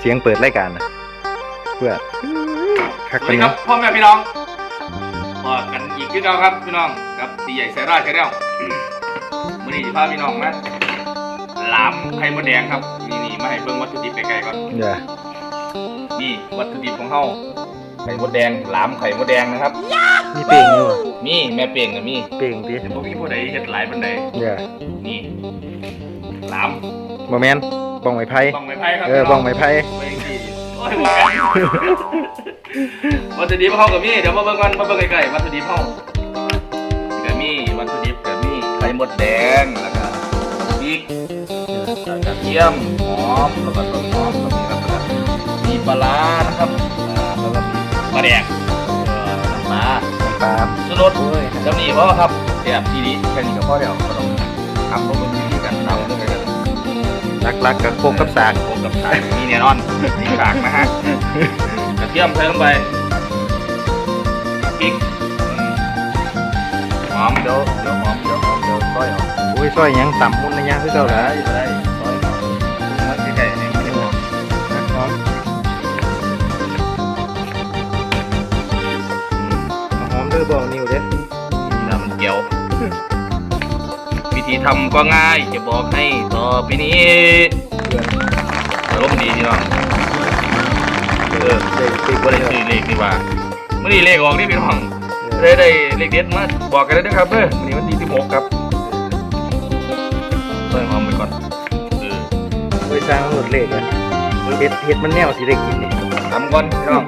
เสียงเปิดรายการนะเพื่อคักสวักัสนดีคนี้รับพ่อแม่พี่น้องมากันอีกที่เราครับพี่น้องกับตีใหญ่ไซร่าชาแนลมื่อนี้จะพาพี่น้องมาหลามไข่มดแดงครับนี่นี่มาให้เบิ่งวัตถุดิบไกลๆก่อนเดี๋ยวนี่วัตถุดิบของเฮาไข่มดแดงหลามไข่มดแดงนะครับ มีเป่งอยู่บ่มีแม่เป่งกับมีเป่งดิแต่พวกมีผู้ใดเฮ็ดหลายปานใดเดี๋ยวนี่หลามบ่แมน บ้องไม้ไผ่ บ้องไม้ไผ่ครับเออบ้องไม้ไผ่ไปที่โอ้ยบ่กันวัตถุดิบเฮากับมีเดี๋ยวมาเบิ่งกันมาเบิ่งใกล้ๆวัตถุดิบเฮาก็มีวัตถุดิบก็มีไข่มดแดงแล้วก็พริกแล้วก็กระเทียมหอมแล้วก็ต้นหอมก็มีแล้วก็มีปลาร้านะครับอ่าแล้วก็มีปลาแดกเอ่อน้ำปลาปลาชูรสจำนี่เพราะว่าครับเสียบทีนี้แค่นี้ก็พอแล้วก็ต้องทำเพราะมันวิธีการทำด้วยกัน ลักๆกับโคกกับสากโคกับสายมีแน่นอนมีสากนะฮะกระเทียมใส่ลงไปพริกอืมหอมเดี๋ยวเดี๋ยวหอมเดี๋ยวหอมเดี๋ยวซอยเอาโอ้ยซอยหยังต่ำมุนนะยะคือเก่าได้ละได้ซอ ทำก็ง่ายจะบอกให้ต่อไปนี้อารมณ์ดีพี่น้องเออเด็กติดบ่ได้ซื้อเลขดีกว่ามื่อนี้เลขออกนี่พี่น้องได้ได้เลขเด็ดมาบอกกันเลยนะครับเด้อวันนี้วันที่16ครับเพิ่มหอมไปก่อนเออโอ้ยสร้างหมดเลขอะเฮ็ดเฮ็ดมันแนวสิได้กินนี่ทำก่อนพี่น้อง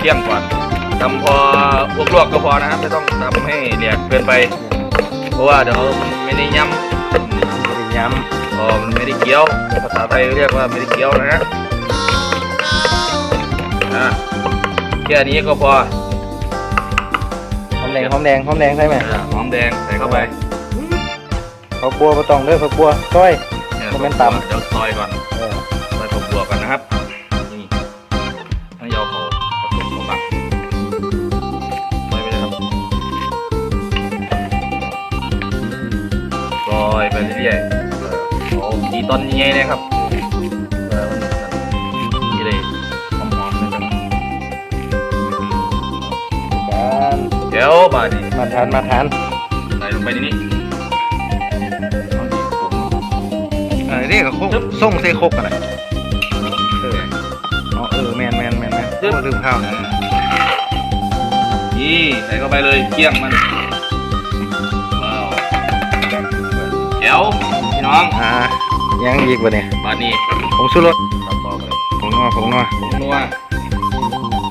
เที่ยงก่อนทำพอพวกลวกก็พอนะครับไม่ต้องทำให้แหลกเกินไป เพราะว่าเดี๋ยวมันไม่ได้ย้ำบ่ได้ย้พอมันไม่ได้เคี้ยวภาษาไทยเรียกว่าไม่ได้เคี้ยวนะฮะอะแค่นี้ก็พอำหอมแดงหอมแดงหอมแดงใช่ไหมอะหอมแดงใส่เข้าไปข้าวบัวบ่ต้องเด้อข้าวบัวซอย เนี่ยมันเป็นตำเดี๋ยวซอยก่อน เรื่อยๆเออเอาดีตอนใหญ่ๆเลยครับเออมันนี่เลยหอมๆนะครับการเดี๋ยวบาดนี้มาทานมาทานใส่ลงไปในนี้เอาดิผมเออนี่ก็คกส่งใส่คกกันน่ะเอออ๋อเออแม่นแม่นแม่นแม่นโอ้ลืมข้าวนี่ใส่เข้าไปเลยเคี่ยงมัน ดี๋ยวพี่น้องอ่ายังอีกบ่เนี่ยบาดนี้ผงชูรสตัดต่อไปผงนัวผงนัวผงนัว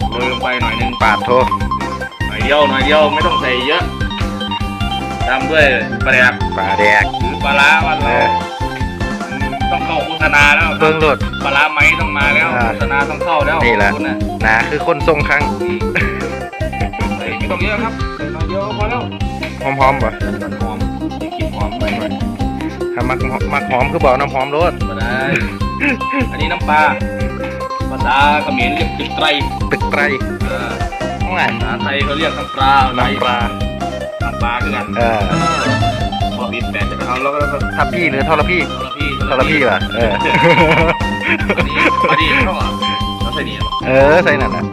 โรยลงไปหน่อยนึงปาดโทหน่อยเดียวหน่อยเดียวไม่ต้องใส่เยอะตามด้วยปลาแดกปลาแดกหรือปลาร้าวันเราต้องเข้าโฆษณาแล้วเบิ่งรสปลาร้าไหมต้องมาแล้วอ่าโฆษณาต้องเข้าแล้วนี่แหละคุณน่ะหนาคือคนทรงครั้งใส่ไม่ต้องเยอะครับใส่หน่อยเดียวก็พอแล้วหอมหอมๆบ่มันหอมมีกลิ่นหอมไปหน่อย ถ้ามักมักหอมคือบอกน้ำหอมรสมาได้ อันนี้น้ำปลาภาษาเขมรเรียกตึกไตรตึกไตรเออต้องไงภาษาไทยเขาเรียกน้ำปลาน้ำปลาน้ำปลาคือกันเออพอบิดแปดจะไปเอาแล้วก็แล้วก็ทับพี่หรือทรพี่ทรพี่ทรพี่ว่ะเอออันนี้พอดีเท่าไหร่แล้วใส่นี่เหรอเออใส่นั่นน่ะ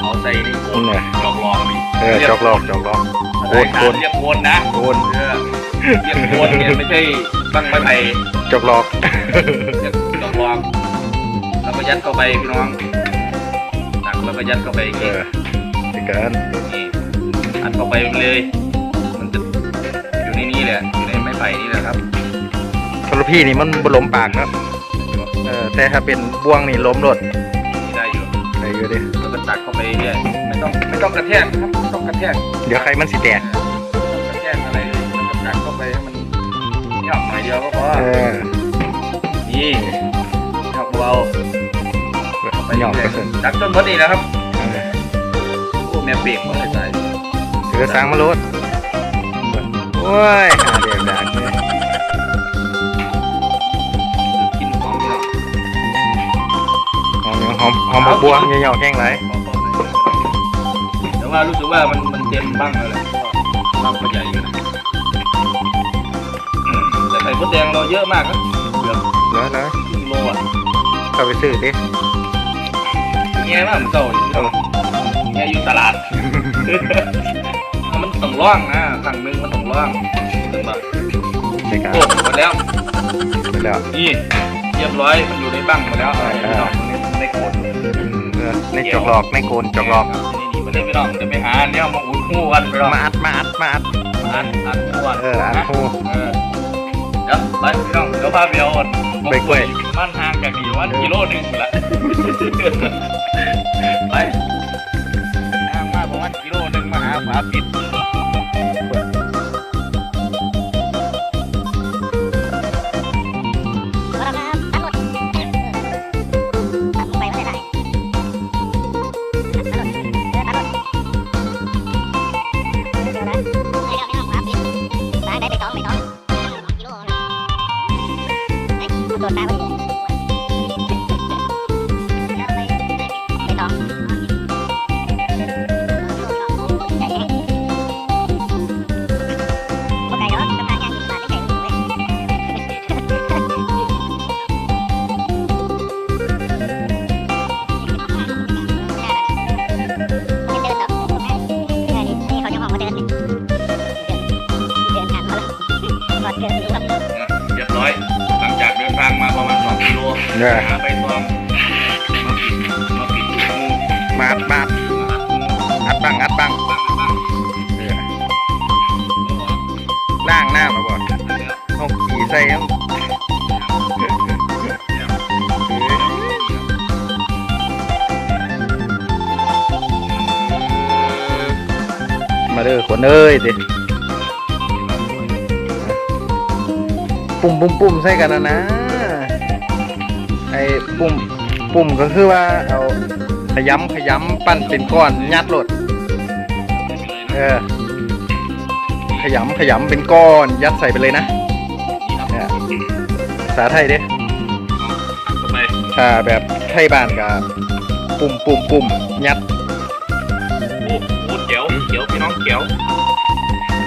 เอาใส่นี่โคนนี่จอกลองนี่เออจอกหลอกจอกหลอกโคนโคนเรียกโคนนะโคนเออ เรียกโคนเนี่ยไม่ใช่ตั้งไม้ไผ่จอกหลอกเรียกจอกลองแล้วก็ยัดเข้าไปพี่น้องตักแล้วก็ยัดเข้าไปอย่างเอนี้อสิเกินนี่อัดเข้าไปเลย มันจะอยู่ในนี้แหละอยู่ในไม้ไผ่นี่แหละครับทรพี่นี่มันบล้มปากเนอะเออแต่ถ้าเป็นบ่วงนี่ล้มรถนี่ได้อยู่ได้อยู่ดิแล้วก็ตักเข้าไปเรื่อยไม่ต้องไม่ต้องกระแทกนะครับไม่ต้องกระแทก เดี๋ยวใครมันสิแตก เลยแล้วก็ตักเข้าไปให้มันหยอกหน่อยเดียวก็พอเออนี่หยอกเบาเข้าไปหยอกเรื่กอระยสุนๆตักต้นพอดีนะครับโอ้แม่เปียกมาใส่เถือสร้างมารถโอ้ยหาเรียกดักเลยกินหอมพี่น้องหอมหอมหอมบัวๆเหยาๆแข้งไรแต่ว่ารู้สึกว่ามันมันเต็มบ้างแล้วแหละเพราะว่าบ้างก็ใหญ่ มดแดงเราเยอะมากครับเกือบแล้วแล้วครึ่งโลอะเข้าไปซื้อดิแง่มากเหมือนเก่าเลยพี่น้องแง่อยู่ตลาด มันต้องร่องนะสั่งหนึงมันต้องร่องถึงแบบในการโอ้หมดแล้ว ไปแล้วนี่เรียบร้อยมันอยู่ในบั้งหมดแล้วอะไรพี่น้องในในโกดอืมเออในจอกหลอกในโกนจอกหลอกนี่นี่มาเล่นพี่น้องจะไปหาเนี่ยมาอุ่นคู่กันพี่น้องมาอัดมาอัดมาอัดอันอันคู่กันเอออัดคู่เออเดี๋ยวไปพี่น้องเดี๋ยวพาไปเอาอ่อนไปกล้วยมันห่างจากนี่วันกิโลหนึ่งละไปห่างมากประมาณกิโลหนึ่งมาหาฝาปิด เนี่ยหาใบตองมาปิดมาปิดงูมาอัดมาอัดมาอัดงูอัดบังอัดบังบ้างบ้างเออแล้วก็ล่างหน้ามาก่อนอัดแล้วเอาขี่ใส่เอามาเด้อขนเอ้ยดิปุ่มปุ่มปุ่มใส่กันนะนะไอ้ ปุ่มปุ่มก็คือว่าเอาขยำขยำปั้นเป็นก้อนยัดรถเออขยำขยำเป็นก้อนยัดใส่ไปเลยนะนี่ครับเนี่ยภาษาไทยเด้ต่อไปถ้าแบบไทยบ้านกับปุ่มปุ่มปุ่มยัดโอ้โหเจ๋วเจ๋วพี่น้องเจ๋ว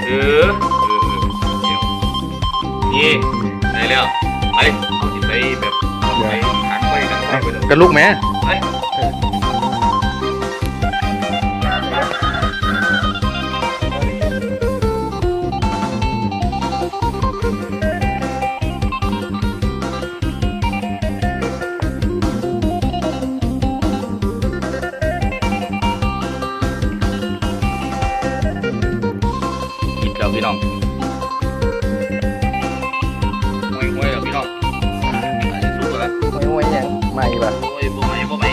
เออเออเออเจ๋วนี่ได้แล้วไปเอาสิไปแบบเอา ไปหักไปกันไปเอ้าไปเลยกระลูกแม่ไปกิ ปะโอ้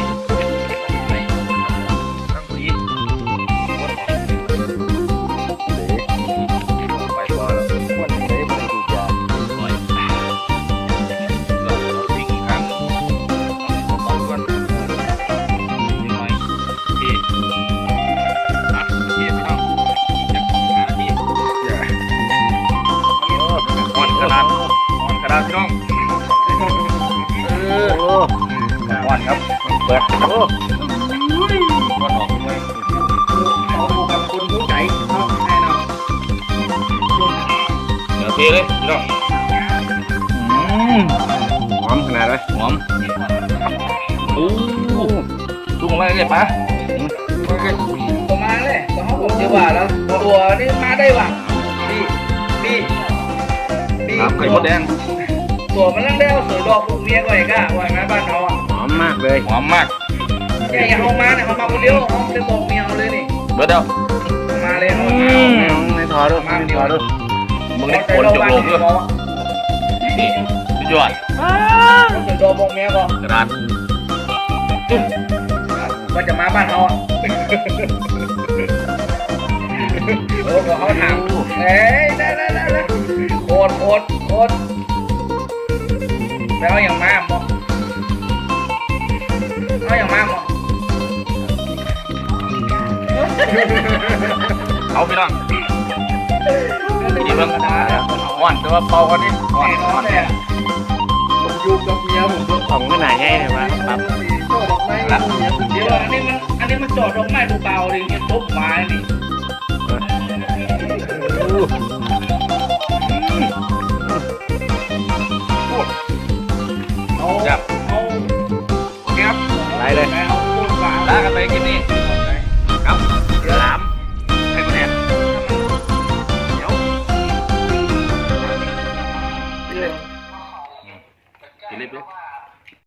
ปิดโอ้ก่อนออกด้วยเอากับคนผู้ใจเอาแน่นอนเดี๋ยวเทเลยพี่น้องหอมขนาดเลยหอมโอ้ดูของอะไรเนี่ยปะตัวมาเลยตัวเขาผมจะว่าแล้วตัวนี่มาได้ว่ะพี่พี่พี่ครับไข่มดแดงตัวมันนั่งได้เอาสวยดอกพวกเมียก่อนก้าว่าไงบ้านเขาอะห อมมากเลยหอมมากแค่อย่าเอามาเนี่ยเขามาคนเดียวเขาเลยบอกเมียเขาเลยนี่เบิดเดียวมาเลยเอาอืมาเอามในทอด้วยในทอด้วยมึงได้ผลจบลงด้วยนี่สุดยอดเขาสวยดอกบอกเมียก่อนกระดาษว่าจะมาบ้านเขาอะโอ้เขาถามเอ้ยได้ได้ได้ได้โคตรโคตรโคตรแล้วอย่างมาบอก เอาอย่างมาบอกเอาพี่น้องนี่เบิ่งอ่อนแต่ว่าเบากันนี่อ่อนแน่นอ่ออนนเยอะผมยูกับเมียผมก็ของขนาดใหญ่เลยวะครับโจดอกไม้เมียคนเดียวอันนี้มันอันนี้มันโจดดอกไม้เบาๆเลยเนี่ยทุบไม้นี่